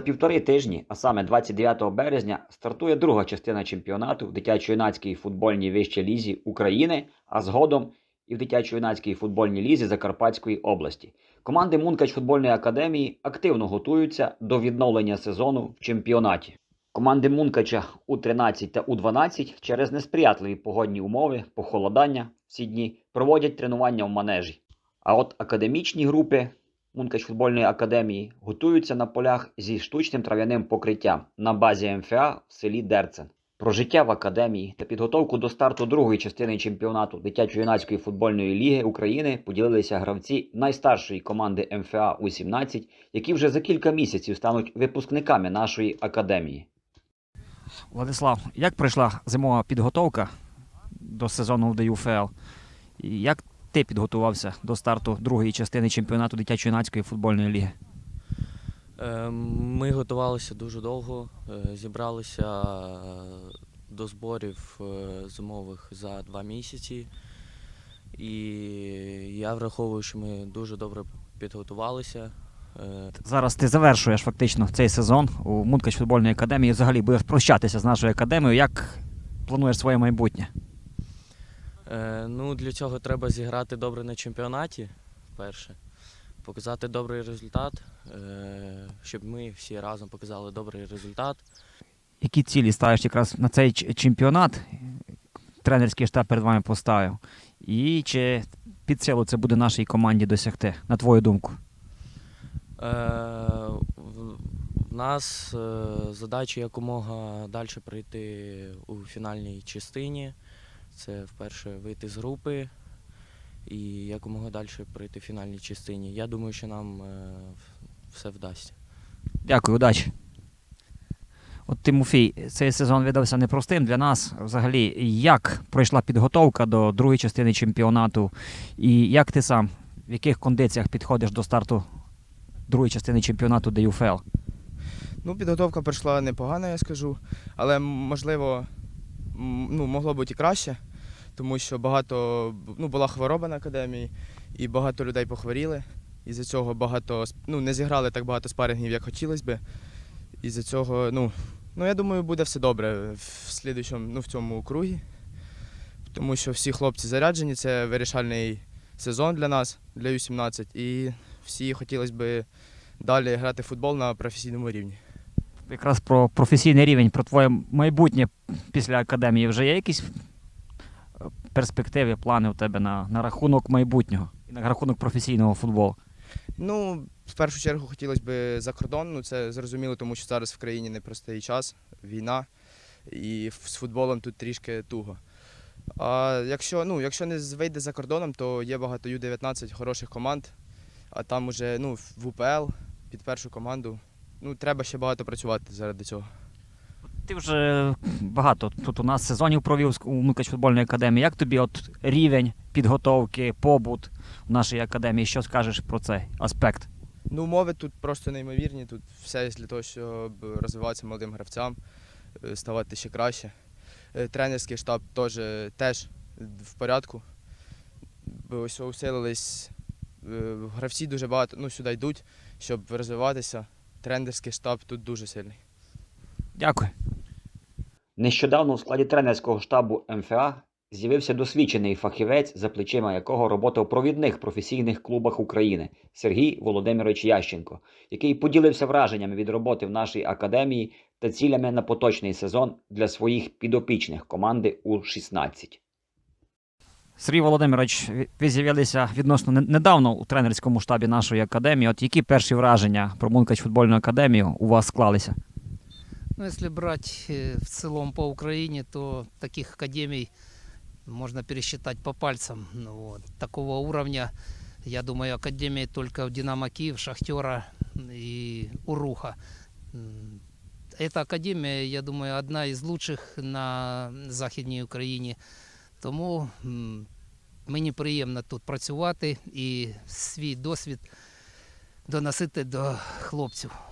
півтори тижні, а саме 29 березня, стартує друга частина чемпіонату в дитячо-юнацькій футбольній вищій лізі України, а згодом і в дитячо-юнацькій футбольній лізі Закарпатської області. Команди Мункач футбольної академії активно готуються до відновлення сезону в чемпіонаті. Команди Мункача У-13 та У-12 через несприятливі погодні умови, похолодання всі дні проводять тренування в манежі. А от академічні групи Мункач футбольної академії готуються на полях зі штучним трав'яним покриттям на базі МФА в селі Дерцен. Про життя в академії та підготовку до старту другої частини чемпіонату дитячо-юнацької футбольної ліги України поділилися гравці найстаршої команди МФА У-17, які вже за кілька місяців стануть випускниками нашої академії. Владислав, як пройшла зимова підготовка до сезону в ДЮФЛ? Як ти підготувався до старту другої частини чемпіонату дитячо-юнацької футбольної ліги? Е, Ми готувалися дуже довго, е, зібралися е, до зборів зимових за два місяці. І я враховую, що ми дуже добре підготувалися. Зараз ти завершуєш фактично цей сезон у Мункач футбольної академії. Взагалі будеш прощатися з нашою академією. Як плануєш своє майбутнє? Е, Ну, для цього треба зіграти добре на чемпіонаті вперше, показати добрий результат, е, щоб ми всі разом показали добрий результат. Які цілі ставиш якраз на цей чемпіонат? Тренерський штаб перед вами поставив. І чи під силу це буде нашій команді досягти, на твою думку? Е, в- В нас е, задача якомога далі прийти у фінальній частині. Це вперше вийти з групи і якомога далі прийти в фінальній частині. Я думаю, що нам е, все вдасться. Дякую, удачі. От Тимофій, цей сезон видався непростим для нас. Взагалі, як пройшла підготовка до другої частини чемпіонату, і як ти сам, в яких кондиціях підходиш до старту другої частини чемпіонату ДЮФЛ? Ну, підготовка пройшла непогано, я скажу, але можливо, ну, могло бути і краще, тому що багато ну, була хвороба на академії, і багато людей похворіли. І за цього багато ну, не зіграли так багато спарингів, як хотілося би. І за цього, ну, ну я думаю, буде все добре в слідуючому, ну, в цьому кругі. Тому що всі хлопці заряджені, це вирішальний сезон для нас, для Ю-17, і всі хотілося б далі грати в футбол на професійному рівні. Якраз про професійний рівень, про твоє майбутнє після академії вже є якісь перспективи, плани у тебе на, на рахунок майбутнього і на рахунок професійного футболу? Ну, в першу чергу хотілося б за кордон. Ну, це зрозуміло, тому що зараз в країні непростий час, війна, і з футболом тут трішки туго. А якщо, ну, якщо не вийде за кордоном, то є багато Ю-19 хороших команд, а там уже ну, в УПЛ під першу команду. Ну, треба ще багато працювати заради цього. Ти вже багато тут у нас сезонів провів у Мукач футбольної академії. Як тобі от рівень підготовки, побут в нашій академії? Що скажеш про цей аспект? Ну, умови тут просто неймовірні. Тут все є для того, щоб розвиватися молодим гравцям, е, ставати ще краще. Е, Тренерський штаб теж, теж в порядку. Ось усилились. е, Гравці дуже багато ну, сюди йдуть, щоб розвиватися. Тренерський штаб тут дуже сильний. Дякую. Нещодавно в складі тренерського штабу МФА з'явився досвідчений фахівець, за плечима якого робота в провідних професійних клубах України Сергій Володимирович Ященко, який поділився враженнями від роботи в нашій академії та цілями на поточний сезон для своїх підопічних команди У-16. Сергій Володимирович, ви з'явилися відносно недавно у тренерському штабі нашої академії. От які перші враження про Мункач футбольну академію у вас склалися? Ну, если брать э, в целом по Украине, то таких академий можно пересчитать по пальцам. Ну, вот. Такого уровня, я думаю, академии только у Динамо Киев, Шахтера и Уруха. Эта академия, я думаю, одна из лучших на Західній Україні. Тому мені приємно тут працювати і свій досвід доносити до хлопців.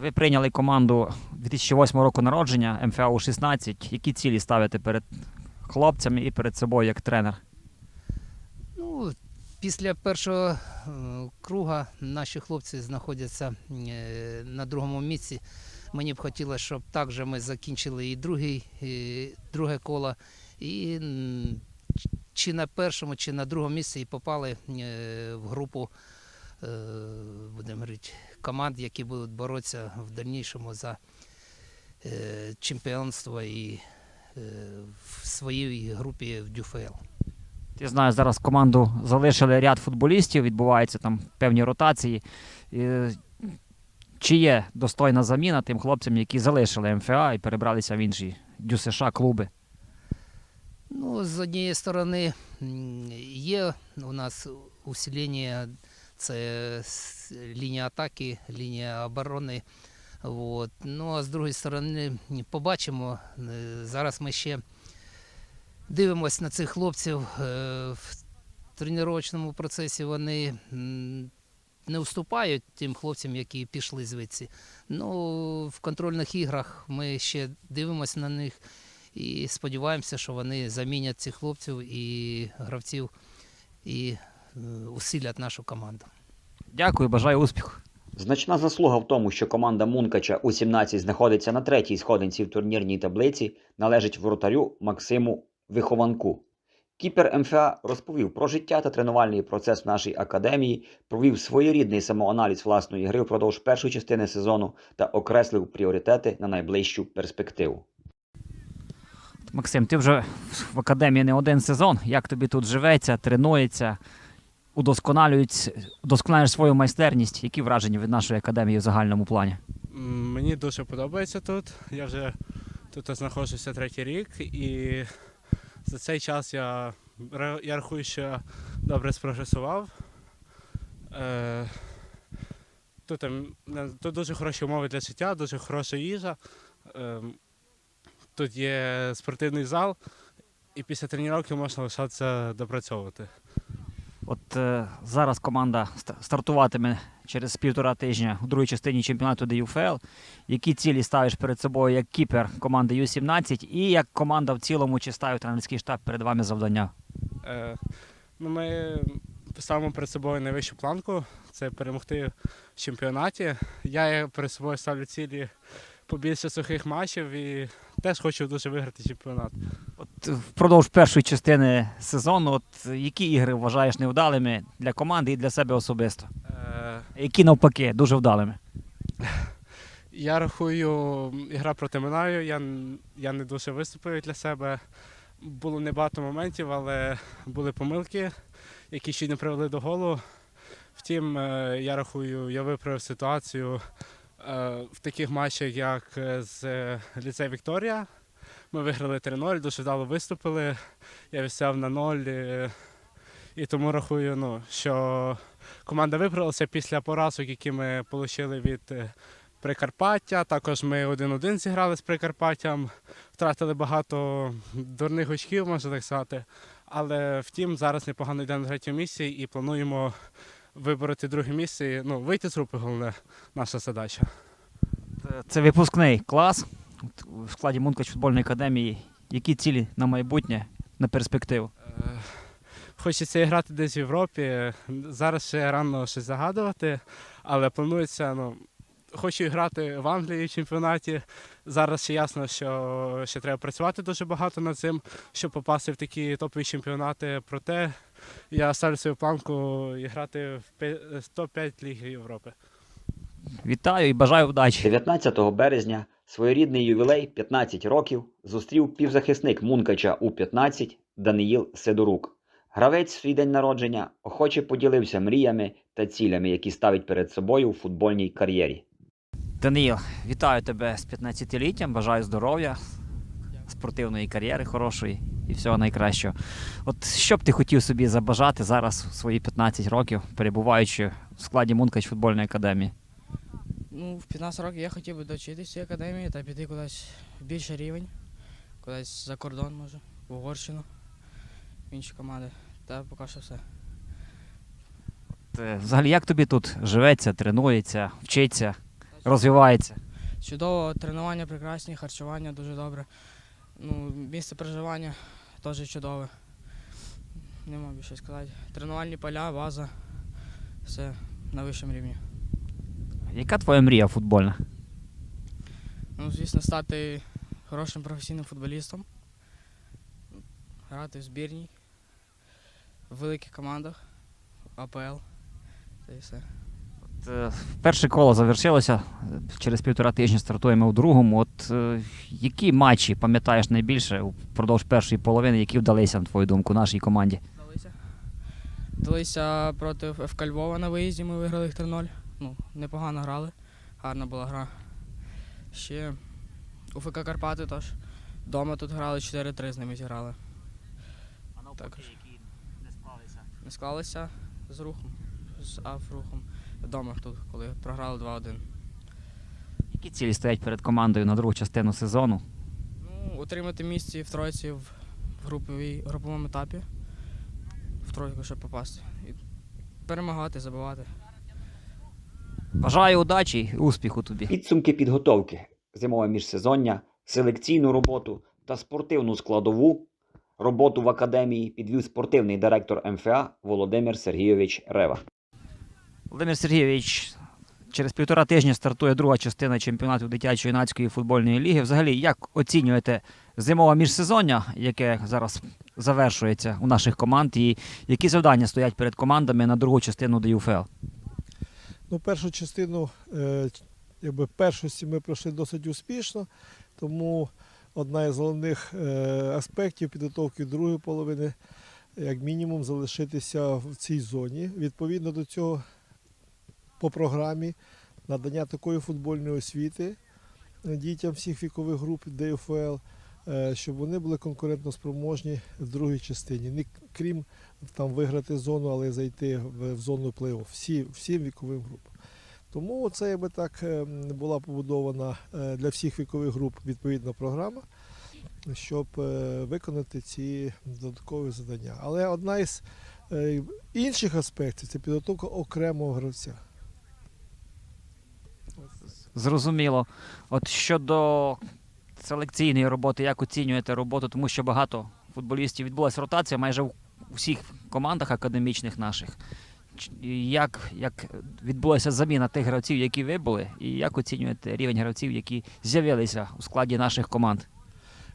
Ви прийняли команду 2008 року народження МФА У-16. Які цілі ставите перед хлопцями і перед собою як тренер? Ну, Після першого е, круга наші хлопці знаходяться е, на другому місці. Мені б хотілося, щоб також ми закінчили і другий, і друге коло, і чи на першому, чи на другому місці і попали е, в групу будемо говорити, команд, які будуть боротися в дальнішому за е, чемпіонство і е, в своїй групі в ДЮФЛ. Ти знаєш, зараз команду залишили ряд футболістів, відбуваються там певні ротації. Е, Чи є достойна заміна тим хлопцям, які залишили МФА і перебралися в інші ДЮСШ клуби? Ну, з однієї сторони, є у нас усилення, це лінія атаки, лінія оборони. От. Ну, а з другої сторони, побачимо. Е, Зараз ми ще дивимося на цих хлопців. Е, В тренувальному процесі вони не уступають тим хлопцям, які пішли звідси. Ну, в контрольних іграх ми ще дивимося на них. І сподіваємося, що вони замінять цих хлопців і гравців і усилять нашу команду. Дякую, бажаю успіху. Значна заслуга в тому, що команда Мункача У-17 знаходиться на третій сходинці в турнірній таблиці, належить воротарю Максиму Вихованку. Кіпер МФА розповів про життя та тренувальний процес в нашій академії, провів своєрідний самоаналіз власної гри впродовж першої частини сезону та окреслив пріоритети на найближчу перспективу. Максим, ти вже в академії не один сезон. Як тобі тут живеться, тренується, удосконалюють, удосконалюєш свою майстерність? Які враження від нашої академії в загальному плані? Мені дуже подобається тут. Я вже тут знаходжуся третій рік, і за цей час я, я рахую, що добре спрогресував. Е, тут, ем, тут дуже хороші умови для життя, дуже хороша їжа. Ем, тут є спортивний зал, і після тренування можна лишатися допрацьовувати. От е, зараз команда стартуватиме через півтора тижня у другій частині чемпіонату ДЮФЛ. Які цілі ставиш перед собою як кіпер команди Ю-17 і як команда в цілому, чи ставить тренерський штаб перед вами завдання? Е, ну, ми ставимо перед собою найвищу планку це перемогти в чемпіонаті. Я перед собою ставлю цілі побільше сухих матчів і теж хочу дуже виграти чемпіонат. От впродовж першої частини сезону, от які ігри вважаєш невдалими для команди і для себе особисто? Е, Які навпаки дуже вдалими? я рахую, ігра проти Минаю, я, я не дуже виступив для себе. Було небагато моментів, але були помилки, які ще не привели до голу. Втім, е, я рахую, я виправив ситуацію е, в таких матчах, як з ліцей Вікторія. Ми виграли 3-0, дуже вдало виступили. Я відстав на 0. е, І тому рахую, ну, що команда виправилася після поразок, які ми отримали від е, Прикарпаття. Також ми 1-1 зіграли з Прикарпаттям, втратили багато дурних очків, можна так сказати. Але втім, зараз непогано йде на третьому місці і плануємо вибороти друге місце. і, Ну, вийти з групи головне наша задача. Це випускний клас У складі Мункач футбольної академії. Які цілі на майбутнє, на перспективу? Е, Хочеться грати десь в Європі. Зараз ще рано щось загадувати, але планується, ну, хочу грати в Англії в чемпіонаті. Зараз ще ясно, що ще треба працювати дуже багато над цим, щоб попасти в такі топові чемпіонати. Проте я ставлю свою планку і грати в в топ-5 Ліги Європи. Вітаю і бажаю вдачі. 19 березня своєрідний ювілей 15 років зустрів півзахисник Мункача У-15 Даниїл Сидорук. Гравець свій день народження охоче поділився мріями та цілями, які ставить перед собою у футбольній кар'єрі. Даниїл, вітаю тебе з 15-літтям, бажаю здоров'я, спортивної кар'єри хорошої і всього найкращого. От що б ти хотів собі забажати зараз у свої 15 років, перебуваючи в складі Мункач футбольної академії? Ну, в 15 років я хотів би довчитися в цій академії та піти кудись в більший рівень, кудись за кордон, може, в Угорщину, в інші команди. Та поки що все. От, е, Взагалі, як тобі тут живеться, тренується, вчиться, розвивається? Чудово, тренування прекрасні, харчування дуже добре. Ну, місце проживання теж чудове. нема більше сказати. Тренувальні поля, база, все на вищому рівні. Яка твоя мрія футбольна? Ну, звісно, стати хорошим професійним футболістом, грати в збірній, в великих командах, АПЛ. Це і все. От, е, Перше коло завершилося. Через півтора тижня стартуємо у другому. От е, які матчі пам'ятаєш найбільше впродовж першої половини, які вдалися, на твою думку, нашій команді? Вдалися. Вдалися проти ФК Львова на виїзді, ми виграли їх 3-0. Ну, непогано грали, гарна була гра. Ще у ФК Карпати теж. Дома тут грали 4-3 з ними зіграли. Також. які не склалися. Не склалися з рухом, з Афрухом. Вдома тут, коли програли 2-1. Які цілі стоять перед командою на другу частину сезону? Ну, утримати місце в тройці в в груповій, груповому етапі. В тройку, щоб попасти. І перемагати, забивати. Бажаю удачі і успіху тобі. Підсумки підготовки, зимове міжсезоння, селекційну роботу та спортивну складову роботу в академії підвів спортивний директор МФА Володимир Сергійович Рева. Володимир Сергійович, через півтора тижня стартує друга частина чемпіонату дитячо-юнацької футбольної ліги. Взагалі, як оцінюєте зимове міжсезоння, яке зараз завершується у наших команд, і які завдання стоять перед командами на другу частину ДЮФЛ? Ну, першу частину е, якби першості ми пройшли досить успішно, тому одна із головних е, аспектів підготовки другої половини, як мінімум, залишитися в цій зоні. Відповідно до цього, по програмі надання такої футбольної освіти дітям всіх вікових груп ДФЛ, щоб вони були конкурентно спроможні в другій частині. Не крім там виграти зону, але зайти в, зону плей-офф всі, всім віковим групам. Тому це якби так е, була побудована е, для всіх вікових груп відповідна програма, щоб е, виконати ці додаткові завдання. Але одна із е, інших аспектів це підготовка окремого гравця. Зрозуміло. От щодо селекційної роботи, як оцінюєте роботу, тому що багато футболістів відбулася ротація майже у всіх командах академічних наших. Як, як відбулася заміна тих гравців, які вибули, і як оцінюєте рівень гравців, які з'явилися у складі наших команд?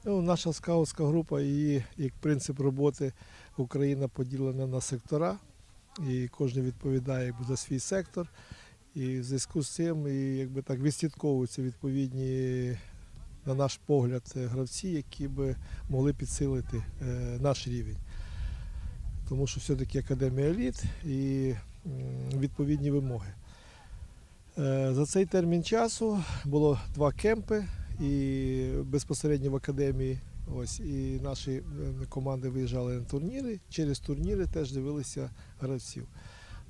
Ну, наша скаутська група, її як принцип роботи Україна поділена на сектора, і кожен відповідає за свій сектор. І в зв'язку з цим і, якби так відслідковуються відповідні, на наш погляд, е, гравці, які би могли підсилити е, наш рівень. Тому що все-таки академія еліт і відповідні вимоги. Е, За цей термін часу було два кемпи і безпосередньо в академії. Ось і наші команди виїжджали на турніри. Через турніри теж дивилися гравців.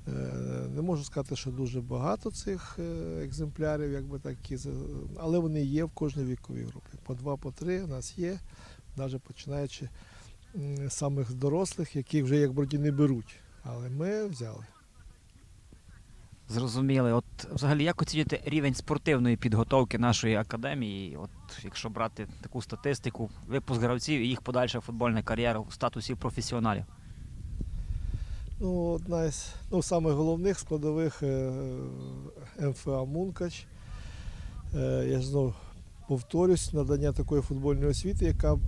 Е, Не можу сказати, що дуже багато цих е, екземплярів, якби такі, але вони є в кожній віковій групі. По два, по три у нас є, навіть починаючи з самих дорослих, яких вже як вроді не беруть. Але ми взяли. Зрозуміли. От взагалі, як оцінюєте рівень спортивної підготовки нашої академії? От якщо брати таку статистику, випуск гравців і їх подальша футбольна кар'єра у статусі професіоналів? Ну, одна із ну, самих головних складових е, МФА Мункач. Е, Я ж знову повторюсь, надання такої футбольної освіти, яка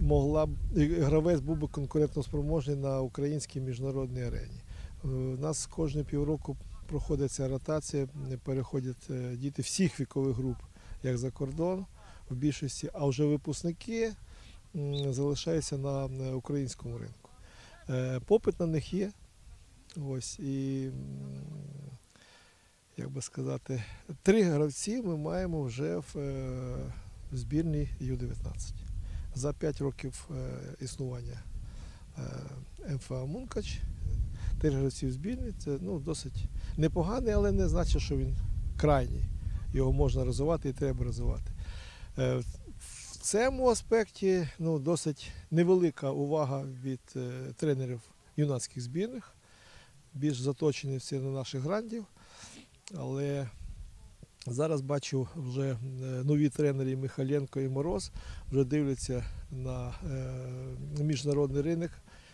могла б гравець був би конкурентно спроможний на українській міжнародній арені. Е, У нас кожні півроку проходить ця ротація, е, переходять е, діти всіх вікових груп, як за кордон в більшості, а вже випускники залишаються на українському ринку. Е, Попит на них є. Ось і як би сказати, три гравці ми маємо вже в, е, в збірній Ю-19 за 5 років е, існування е, МФА Мункач. Три гравці в збірні це ну, досить непоганий, але не значить, що він крайній. Його можна розвивати і треба розвивати. В цьому аспекті ну, досить невелика увага від тренерів юнацьких збірних більш заточені всі на наших грандів. Але зараз бачу вже е, нові тренери Михаленко і Мороз вже дивляться на е, міжнародний ринок,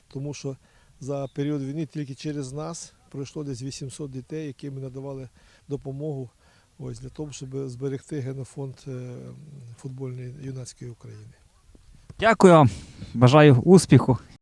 тому що за період війни тільки через нас пройшло десь 800 дітей, яким ми надавали допомогу ось, для того, щоб зберегти генофонд е, футбольної юнацької України. Дякую, бажаю успіху